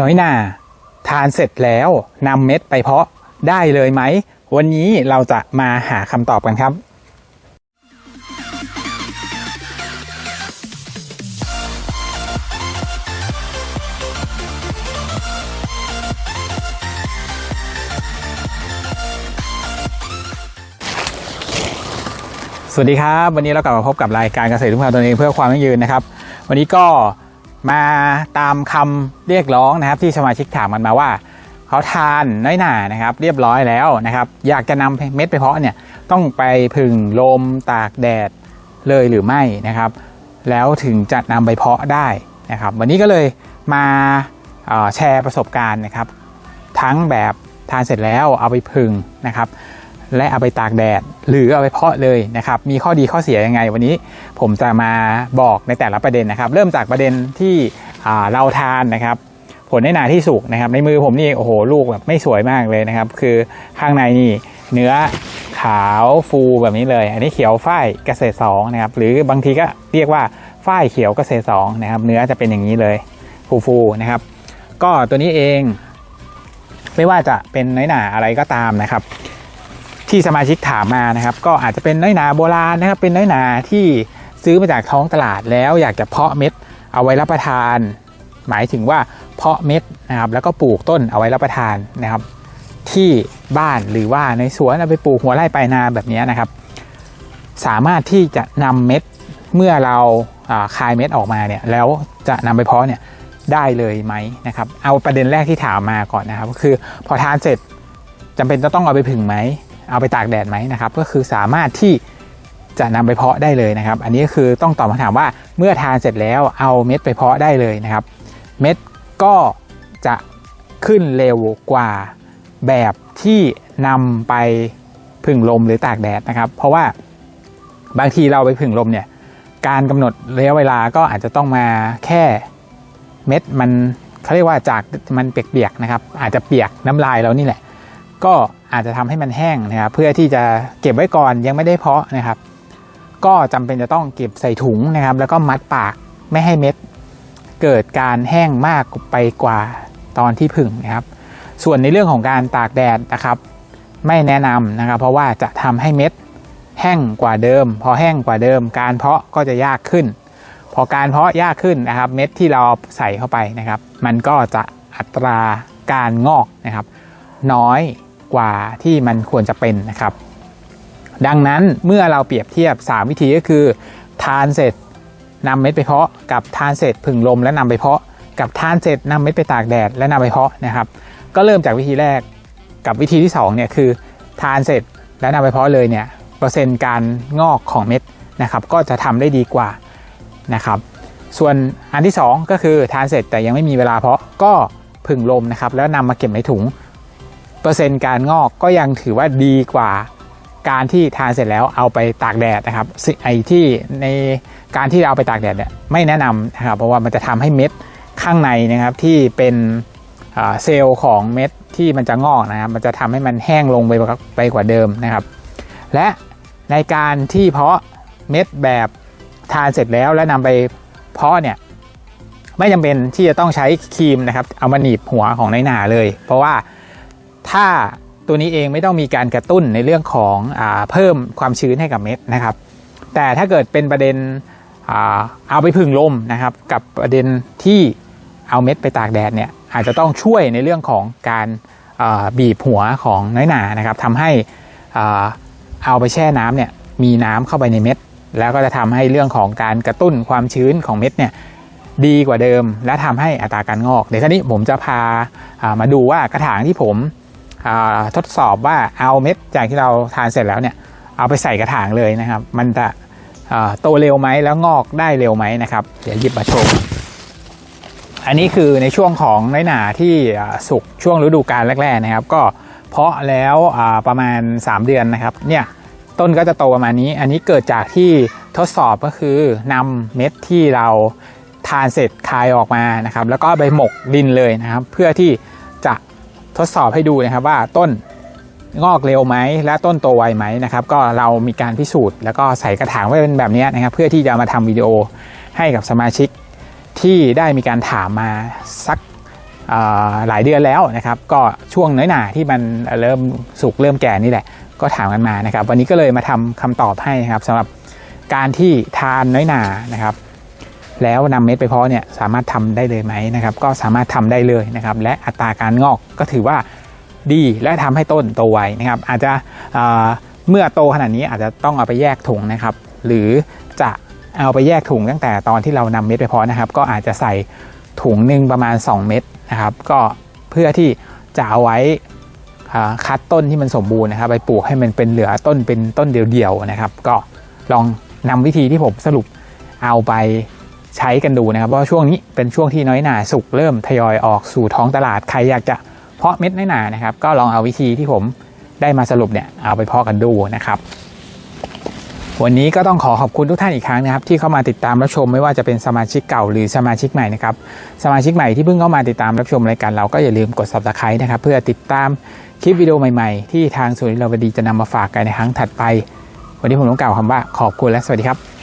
น้อยหนาทานเสร็จแล้วนำเม็ดไปเพาะได้เลยไหม วันนี้เราจะมาหาคำตอบกันครับ สวัสดีครับ วันนี้เรากลับมาพบกับรายการเกษตรทุ่งพาตนเองเพื่อความยั่งยืนนะครับ วันนี้ก็ มาตามคำเรียกร้องนะครับ ที่สมาชิกถามกันมาว่า เขาทานน้อยหนานะครับ เรียบร้อยแล้วนะครับ อยากจะนำเม็ดไปเพาะเนี่ยต้องไปพึ่งลมตากแดดเลยหรือไม่นะครับ แล้วถึงจะนำไปเพาะได้นะครับ วันนี้ก็เลยมาแชร์ประสบการณ์นะครับ ทั้งแบบทานเสร็จแล้วเอาไปพึ่งนะครับ และเอาไปตากแดด หรือเอาไปเพาะเลยนะครับ มีข้อดีข้อเสียยังไง วันนี้ผมจะมาบอกในแต่ละประเด็นนะครับ เริ่มจากประเด็นที่เราทานนะครับผลในนาที่สุกนะครับ ในมือผมนี่โอ้โหลูกแบบไม่สวยมากเลยนะครับ คือข้างในนี่เนื้อขาวฟูแบบนี้เลย อันนี้เขียวฝ้ายเกษตรสองนะครับ หรือบางทีก็เรียกว่าฝ้ายเขียวเกษตรสองนะครับ เนื้อจะเป็นอย่างนี้เลยฟูๆนะครับ ก็ตัวนี้เอง ไม่ว่าจะเป็นน้อยหนาอะไรก็ตามนะครับ ที่สมาชิกถามมานะครับ ก็อาจจะเป็นน้อยนาโบราณนะครับ เป็นน้อยนาที่ซื้อมาจากท้องตลาดแล้วอยากจะเพาะเม็ดเอาไว้รับประทาน หมายถึงว่าเพาะเม็ดนะครับ แล้วก็ปลูกต้นเอาไว้รับประทานนะครับ ที่บ้านหรือว่าในสวนเอาไปปลูกหัวไร่ปลายนาแบบนี้นะครับ สามารถที่จะนำเม็ดเมื่อเราาคายเม็ดออกมาเนี่ยแล้วจะนำไปเพาะเนี่ยได้เลยไหมนะครับ เอาประเด็นแรกที่ถามมาก่อนนะครับ ก็คือพอทานเสร็จจำเป็นจะต้องเอาไปผึ่งไหม เอาไปตากแดดไหมนะครับ ก็คือสามารถที่จะนำไปเพาะได้เลยนะครับ อันนี้ก็คือต้องตอบคำถามว่าเมื่อทานเสร็จแล้วเอาเม็ดไปเพาะได้เลยนะครับ เม็ดก็จะขึ้นเร็วกว่าแบบที่นำไปผึ่งลมหรือตากแดดนะครับ เพราะว่าบางทีเราไปผึ่งลมเนี่ยการกำหนดระยะเวลาก็อาจจะต้องมาแค่เม็ดมันเขาเรียกว่าจากมันเปียกๆนะครับ อาจจะเปียกน้ำลายเรานี่แหละ ก็ อาจจะทำให้มันแห้งนะครับ เพื่อที่จะเก็บไว้ก่อนยังไม่ได้เพาะนะครับ ก็จำเป็นจะต้องเก็บใส่ถุงนะครับ แล้วก็มัดปากไม่ให้เม็ด เกิดการแห้งมากไปกว่าตอนที่ผึ่งนะครับ ส่วนในเรื่องของการตากแดดนะครับ ไม่แนะนำนะครับ เพราะว่าจะทำให้เม็ดแห้งกว่าเดิม พอแห้งกว่าเดิม การเพาะก็จะยากขึ้น พอการเพาะยากขึ้นนะครับ เม็ดที่เราใส่เข้าไปนะครับ มันก็จะอัตราการงอกนะครับ น้อย กว่าที่มันควรจะเป็นนะครับ ดังนั้นเมื่อเราเปรียบเทียบ 3 วิธีก็คือ ทานเสร็จนำเม็ดไปเพาะ กับทานเสร็จผึ่งลมและนำไปเพาะ กับทานเสร็จนำเม็ดไปตากแดดและนำไปเพาะนะครับ ก็เริ่มจากวิธีแรกกับวิธีที่2เนี่ยคือทานเสร็จแล้วนำไปเพาะเลยเนี่ยเปอร์เซ็นต์การงอกของเม็ดนะครับ ก็จะทำได้ดีกว่านะครับ ส่วนอันที่ 2 ก็คือทานเสร็จแต่ยังไม่มีเวลาเพาะก็ผึ่งลมนะครับ แล้วนำมาเก็บในถุง เปอร์เซ็นต์การงอกก็ยังถือว่าดีกว่าการที่ทานเสร็จแล้วเอาไปตากแดดนะครับซึ่งไอ้ที่ในการที่เราเอาไปตากแดดเนี่ยไม่แนะนำนะครับ เพราะว่ามันจะทำให้เม็ดข้างในนะครับที่เป็นเซลล์ของเม็ดที่มันจะงอกนะครับ มันจะทำให้มันแห้งลงไปไปกว่าเดิมนะครับ และในการที่เพาะเม็ดแบบทานเสร็จแล้วแล้วนำไปเพาะเนี่ยไม่จำเป็นที่จะต้องใช้ครีมนะครับเอามาหนีบหัวของในหนาเลย เพราะว่า ถ้าตัวนี้เองไม่ต้องมีการกระตุ้นในเรื่องของอเพิ่มความชื้นให้กับเม็ดนะครับ แต่ถ้าเกิดเป็นประเด็นอเอาไปพึ่งลมนะครับ กับประเด็นที่เอาเม็ดไปตากแดดเนี่ยอาจจะต้องช่วยในเรื่องของการาบีบหัวของน้อยหนานะครับทำให้เอาไปแช่น้ำเนี่ยมีน้ำเข้าไปในเม็ด แล้วก็จะทำให้เรื่องของการกระตุ้นความชื้นของเม็ดเนี่ยดีกว่าเดิม และทำให้อัตราการงอกเดี๋ยวทีนี้ผมจะพาามาดูว่ากระถางที่ผม ทดสอบว่าเอาเม็ดจากที่เราทานเสร็จแล้วเนี่ยเอาไปใส่กระถางเลยนะครับ มันจะโตเร็วไหมแล้วงอกได้เร็วไหมนะครับ เดี๋ยวหยิบมาโชว์อันนี้คือในช่วงของน้อยหนาที่สุกช่วงฤดูกาลแรกๆนะครับ ก็เพาะแล้วประมาณ 3 เดือนนะครับเนี่ยต้นก็จะโตประมาณนี้ อันนี้เกิดจากที่ทดสอบก็คือนำเม็ดที่เราทานเสร็จคายออกมานะครับ แล้วก็ไปหมกดินเลยนะครับ เพื่อที่ ทดสอบให้ดูนะครับว่าต้นงอกเร็วไหมและต้นโตไวไหมนะครับ ก็เรามีการพิสูจน์ แล้วก็ใส่กระถางไว้เป็นแบบนี้นะครับ เพื่อที่จะมาทำวิดีโอให้กับสมาชิกที่ได้มีการถามมาสักหลายเดือนแล้วนะครับ ก็ช่วงน้อยหนาที่มันเริ่มสุกเริ่มแก่นี่แหละ ก็ถามกันมานะครับ วันนี้ก็เลยมาทำคำตอบให้นะครับสำหรับการที่ทานน้อยหนานะครับ แล้วนำเม็ดไปเพาะเนี่ยสามารถทำได้เลยไหมนะครับก็สามารถทำได้เลยนะครับและอัตราการงอกก็ถือว่าดีและทำให้ต้นโตไวนะครับอาจจะเมื่อโตขนาดนี้อาจจะต้องเอาไปแยกถุงนะครับหรือจะเอาไปแยกถุงตั้งแต่ตอนที่เรานำเม็ดไปเพาะนะครับ ก็อาจจะใส่ถุงหนึ่งประมาณ 2 เม็ดนะครับก็เพื่อที่จะเอาไว้คัดต้นที่มันสมบูรณ์นะครับ ไปปลูกให้มันเป็นเหลือต้นเป็นต้นเดียวๆนะครับ ก็ลองนำวิธีที่ผมสรุปเอาไป ใช้กันดูนะครับเพราะช่วงนี้เป็นช่วงที่น้อยหนาสุกเริ่มทยอยออกสู่ท้องตลาดใครอยากจะเพาะเม็ดน้อยหนานะครับ ก็ลองเอาวิธีที่ผมได้มาสรุปเนี่ยเอาไปเพาะกันดูนะครับ วันนี้ก็ต้องขอขอบคุณทุกท่านอีกครั้งนะครับ ที่เข้ามาติดตามรับชมไม่ว่าจะเป็นสมาชิกเก่าหรือสมาชิกใหม่นะครับสมาชิกใหม่ที่เพิ่งเข้ามาติดตามรับชมรายการเราก็อย่าลืมกด subscribe นะครับเพื่อติดตามคลิปวิดีโอใหม่ๆ ที่ทางศูนย์เรวดีจะนำมาฝากกันในครั้งถัดไป วันนี้ผมต้องกล่าวคำว่าขอบคุณและสวัสดีครับ